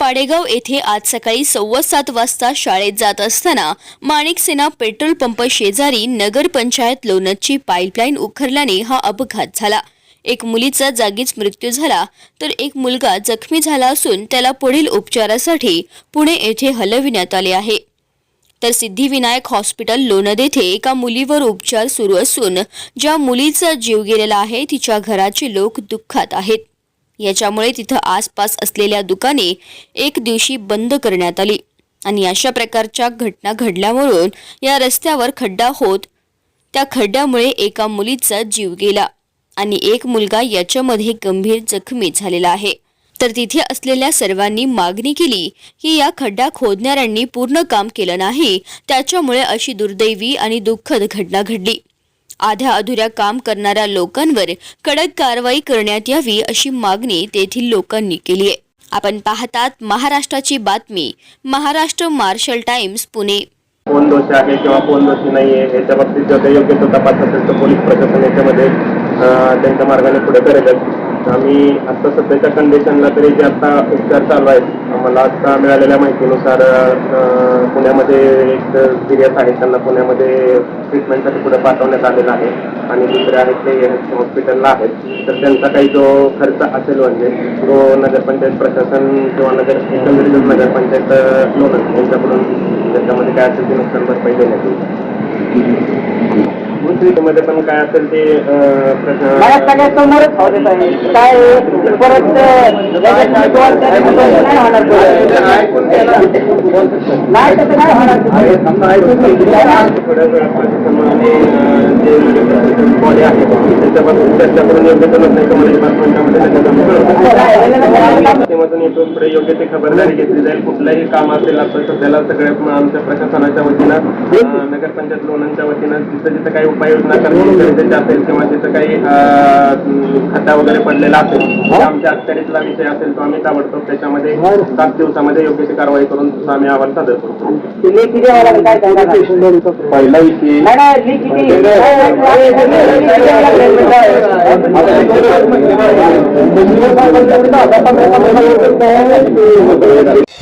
पाडेगाव येथे आज सकाळी सव्वा सात वाजता शाळेत जात असताना माणिक सेना पेट्रोल पंप शेजारी नगरपंचायत लोणदची पाईपलाईन उखरल्याने हा अपघात झाला. एक मुलीचा जागीच मृत्यू झाला तर एक मुलगा जखमी झाला असून त्याला पुढील उपचारासाठी पुणे येथे हलविण्यात आले आहे. तर सिद्धिविनायक हॉस्पिटल लोणद येथे एका मुलीवर उपचार सुरू असून ज्या मुलीचा जीव गेलेला आहे तिच्या घराचे लोक दुःखात आहेत. याच्यामुळे तिथं आसपास असलेल्या दुकाने एक दिवशी बंद करण्यात आली. आणि अशा प्रकारच्या घटना घडल्यावरून या रस्त्यावर खड्डा होत त्या खड्ड्यामुळे एका मुलीचा जीव गेला आणि एक मुलगा याच्यामध्ये गंभीर जखमी झालेला आहे. तर तिथे असलेल्या सर्वांनी मागणी केली की या खड्डा खोदणाऱ्यांनी पूर्ण काम केलं नाही त्याच्यामुळे अशी दुर्दैवी आणि दुःखद घटना घडली. आध्या अधुऱ्या काम करणाऱ्या लोकांवर कडक कारवाई करण्यात यावी अशी मागणी तेथील लोकांनी केली आहे. आपण पाहतात महाराष्ट्राची बातमी महाराष्ट्र मार्शल टाइम्स पुणे. कोण दोषी आहे किंवा कोण दोषी नाही आहे याच्या बाबतीत जर काही योग्य तो तपास असेल तर पोलीस प्रशासन याच्यामध्ये त्यांच्या मार्गाने पुढे करेलच आम्ही आता सध्याच्या कंडिशनला तरी जे आता उपचार चालू आहेत आम्हाला आता मिळालेल्या माहितीनुसार पुण्यामध्ये एक सिरियस आहे. त्यांना पुण्यामध्ये ट्रीटमेंटसाठी पुढे पाठवण्यात आलेलं आहे. आणि दुसरे आहेत ते हॉस्पिटलला आहेत. तर त्यांचा काही जो खर्च असेल म्हणजे तो नगरपंचायत प्रशासन किंवा नगर एकंदरीत नगरपंचायत अं, लोणंद यांच्याकडून त्याच्यामध्ये काय असेल ते नुकसान भरपाई देण्यात येईल. मध्ये पण काय असेल ते मला सगळ्यात समोरच आहे काय परत नाही होणार. नाही तसं नाही. थोड्या जे आहे त्याच्यापासून चर्चा करून योग्य तो डिपार्टमेंटमध्ये लगेच आम्ही कळवू. माध्यमातून पुढे योग्य ती खबरदारी घेतली जाईल कुठलंही काम असेल आता सध्याला सगळ्या आमच्या प्रशासनाच्या वतीनं नगरपंचायत लोणांच्या वतीनं जिथं जिथं काही उपाययोजना करण्याची असेल किंवा जिथं काही खड्डा वगैरे पडलेला असेल आमच्या अखत्यारीतला विषय असेल तो आम्ही ताबडतोब त्याच्यामध्ये सात दिवसामध्ये योग्य ती कारवाई करून आम्ही अहवाल सादर करतो पहिला विषय नाही नाही लेखी ती-